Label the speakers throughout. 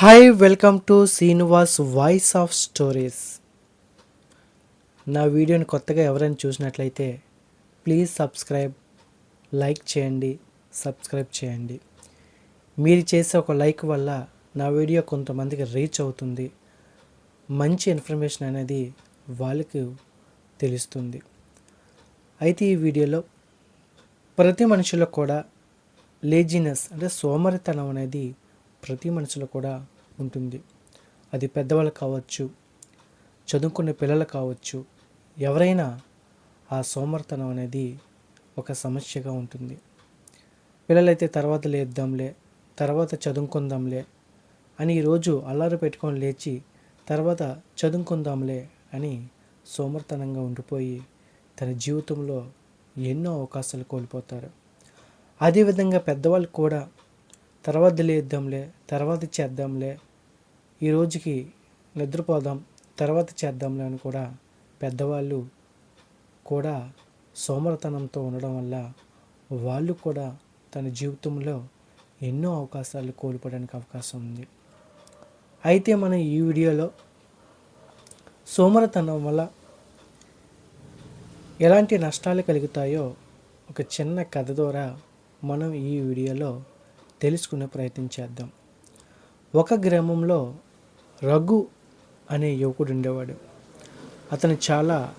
Speaker 1: Hi welcome to Srinivas voice of stories నా వీడియోని కొత్తగా ఎవరైనా చూసినట్లయితే ప్లీజ్ సబ్స్క్రైబ్ లైక్ చేయండి సబ్స్క్రైబ్ చేయండి. మీరు చేసే ఒక లైక్ వల్ల నా వీడియో కొంతమందికి రీచ్ అవుతుంది. మంచి ఇన్ఫర్మేషన్ అనేది వాళ్ళకి తెలుస్తుంది. అయితే ఈ వీడియోలో ప్రతి మనిషిలో కూడా లేజినెస్ అంటే సోమరితనం అనేది ప్రతి మనసులో కూడా ఉంటుంది. అది పెద్దవాళ్ళు కావచ్చు చదువుకునే పిల్లలు కావచ్చు ఎవరైనా ఆ సోమర్తనం అనేది ఒక సమస్యగా ఉంటుంది. పిల్లలైతే తర్వాత లేద్దాంలే తర్వాత చదువుకుందాంలే అని ఈరోజు అల్లారు పెట్టుకొని లేచి తర్వాత చదువుకుందాంలే అని సోమర్తనంగా ఉండిపోయి తన జీవితంలో ఎన్నో అవకాశాలు కోల్పోతారు. అదేవిధంగా పెద్దవాళ్ళు కూడా తర్వాత లేద్దాంలే తర్వాత చేద్దాంలే ఈ రోజుకి నిద్రపోదాం తర్వాత చేద్దాంలే అని కూడా పెద్దవాళ్ళు కూడా సోమరతనంతో ఉండడం వల్ల వాళ్ళు కూడా తన జీవితంలో ఎన్నో అవకాశాలు కోల్పోవడానికి అవకాశం ఉంది. అయితే మనం ఈ వీడియోలో సోమరతనం వల్ల ఎలాంటి నష్టాలు కలుగుతాయో ఒక చిన్న కథ ద్వారా మనం ఈ వీడియోలో తెలుసుకునే ప్రయత్నం చేద్దాం. ఒక గ్రామంలో రఘు అనే యువకుడు ఉండేవాడు. అతను చాలా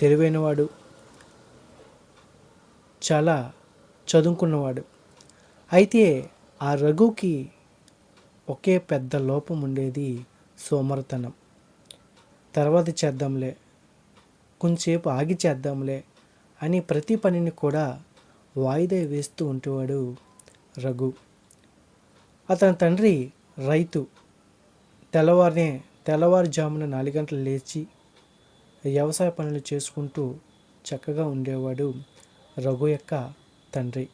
Speaker 1: తెలివైనవాడు చాలా చదువుకున్నవాడు. అయితే ఆ రఘుకి ఒకే పెద్ద లోపం ఉండేది సోమరతనం. తర్వాత చేద్దాంలే కొంచెంసేపు ఆగి చేద్దాంలే అని ప్రతి పనిని కూడా వాయిదా వేస్తూ ఉండేవాడు రఘు. అతని తండ్రి రైతు తెల్లవారినే తెల్లవారుజామున నాలుగు గంటలు లేచి వ్యవసాయ పనులు చేసుకుంటూ చక్కగా ఉండేవాడు రఘు యొక్క తండ్రి.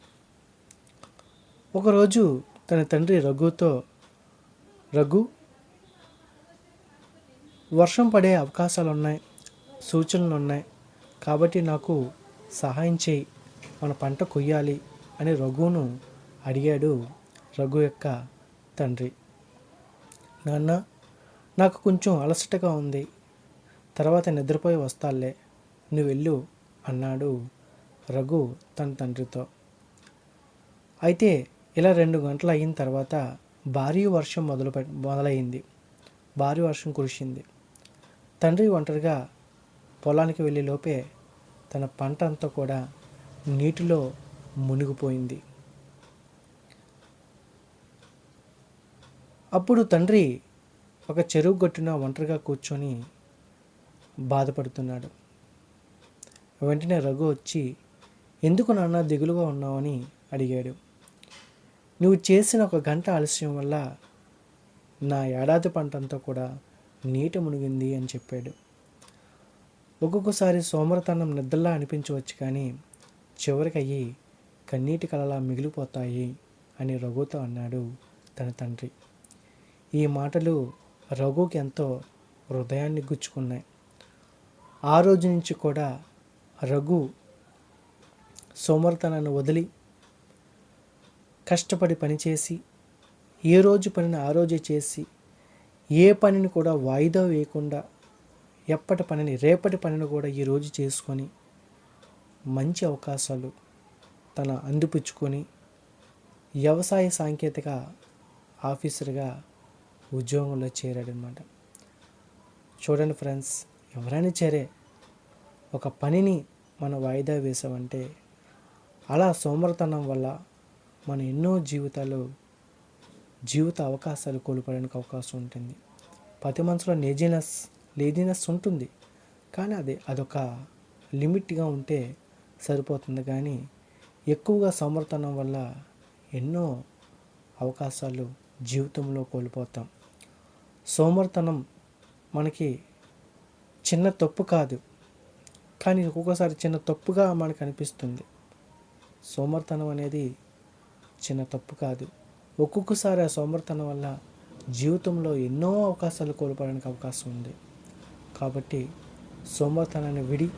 Speaker 1: ఒకరోజు తన తండ్రి రఘుతో రఘు వర్షం పడే అవకాశాలు ఉన్నాయి సూచనలు ఉన్నాయి కాబట్టి నాకు సహాయం చేయి మన పంట కొయ్యాలి అని రఘును అడిగాడు రఘు యొక్క తండ్రి. నాన్న నాకు కొంచెం అలసటగా ఉంది. తర్వాత నిద్రపోయి వస్తాలే. నువ్వు వెళ్ళు అన్నాడు రఘు తన తండ్రితో. అయితే ఇలా రెండు గంటలు అయిన తర్వాత భారీ వర్షం మొదలు మొదలైంది. భారీ వర్షం కురిసింది. తండ్రి ఒంటరిగా పొలానికి వెళ్ళే లోపే తన పంట అంతా కూడా నీటిలో మునిగిపోయింది. అప్పుడు తండ్రి ఒక చెరువు గట్టున ఒంటరిగా కూర్చొని బాధపడుతున్నాడు. వెంటనే రఘు వచ్చి ఎందుకు నాన్న దిగులుగా ఉన్నావని అడిగాడు. నువ్వు చేసిన ఒక గంట ఆలస్యం వల్ల నా ఏడాది పంట అంతా కూడా నీట మునిగింది అని చెప్పాడు. ఒక్కొక్కసారి సోమరతనం నిద్రలా అనిపించవచ్చు కానీ చివరికి అయ్యి కన్నీటి కలలా మిగిలిపోతాయి అని రఘుతో అన్నాడు తన తండ్రి. ఈ మాటలు రఘుకి ఎంతో హృదయాన్ని గుచ్చుకున్నాయి. ఆ రోజు నుంచి కూడా రఘు సోమరతనాన్ని వదిలి కష్టపడి పనిచేసి ఏ రోజు పనిని ఆ రోజే చేసి ఏ పనిని కూడా వాయిదా వేయకుండా ఎప్పటి పనిని రేపటి పనిని కూడా ఈరోజు చేసుకొని మంచి అవకాశాలు తన అందిపుచ్చుకొని వ్యవసాయ సాంకేతిక ఆఫీసర్గా ఉద్యోగంలో చేరాడనమాట. చూడండి ఫ్రెండ్స్ ఎవరైనా సరే ఒక పనిని మనం వాయిదా వేసామంటే అలా సోమరతనం వల్ల మన ఎన్నో జీవితాలు జీవిత అవకాశాలు కోల్పోవడానికి అవకాశం ఉంటుంది. ప్రతి మనసులో లేజినెస్ లేజినెస్ ఉంటుంది. కానీ అది అదొక లిమిట్గా ఉంటే సరిపోతుంది. కానీ ఎక్కువగా సమర్థనం వల్ల ఎన్నో అవకాశాలు జీవితంలో కోల్పోతాం. సోమర్తనం మనకి చిన్న తప్పు కాదు. కానీ ఒక్కొక్కసారి చిన్న తప్పుగా మనకు అనిపిస్తుంది. సోమర్తనం అనేది చిన్న తప్పు కాదు. ఒక్కొక్కసారి ఆ సోమర్తనం వల్ల జీవితంలో ఎన్నో అవకాశాలు కోల్పోవడానికి అవకాశం ఉంది. కాబట్టి సోమర్తనాన్ని విడి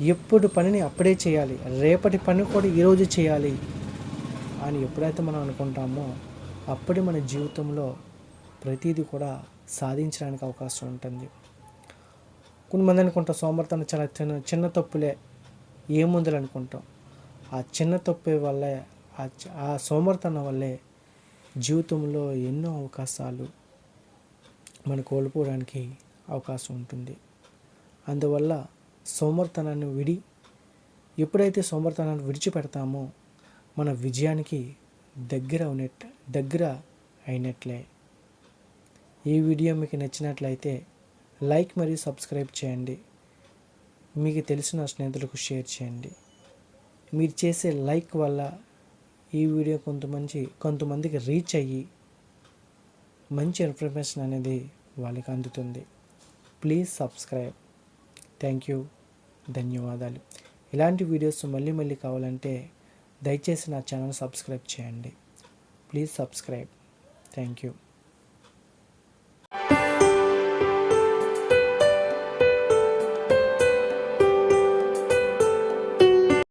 Speaker 1: ఎప్పుడు పనిని అప్పుడే చేయాలి రేపటి పని కూడా ఈరోజు చేయాలి అని ఎప్పుడైతే మనం అనుకుంటామో అప్పుడే మన జీవితంలో ప్రతిదీ కూడా సాధించడానికి అవకాశం ఉంటుంది. కొంతమంది అనుకుంటాం సోమర్థనం చాలా చిన్న చిన్న తప్పులే ఏముందులు అనుకుంటాం. ఆ చిన్న తప్పే వల్లే ఆ ఆ సోమర్థనం వల్లే జీవితంలో ఎన్నో అవకాశాలు మనం కోల్పోవడానికి అవకాశం ఉంటుంది. అందువల్ల సోమర్థనాన్ని విడి ఎప్పుడైతే సోమర్థనాన్ని విడిచిపెడతామో మన విజయానికి దగ్గర ఉన్నట్టు దగ్గర అయినట్లే. ఈ వీడియో మీకు నచ్చినట్లయితే లైక్ మరియు సబ్స్క్రైబ్ చేయండి. మీకు తెలిసిన స్నేహితులకు షేర్ చేయండి. మీరు చేసే లైక్ వల్ల ఈ వీడియో కొంతమంది కొంతమందికి రీచ్ అయ్యి మంచి ఇన్ఫర్మేషన్ అనేది వాళ్ళకి అందుతుంది. Please subscribe. Thank you. ధన్యవాదాలు. ఇలాంటి వీడియోస్ మళ్ళీ మళ్ళీ కావాలంటే దయచేసి నా ఛానల్ సబ్స్క్రైబ్ చేయండి. Please subscribe. Thank you.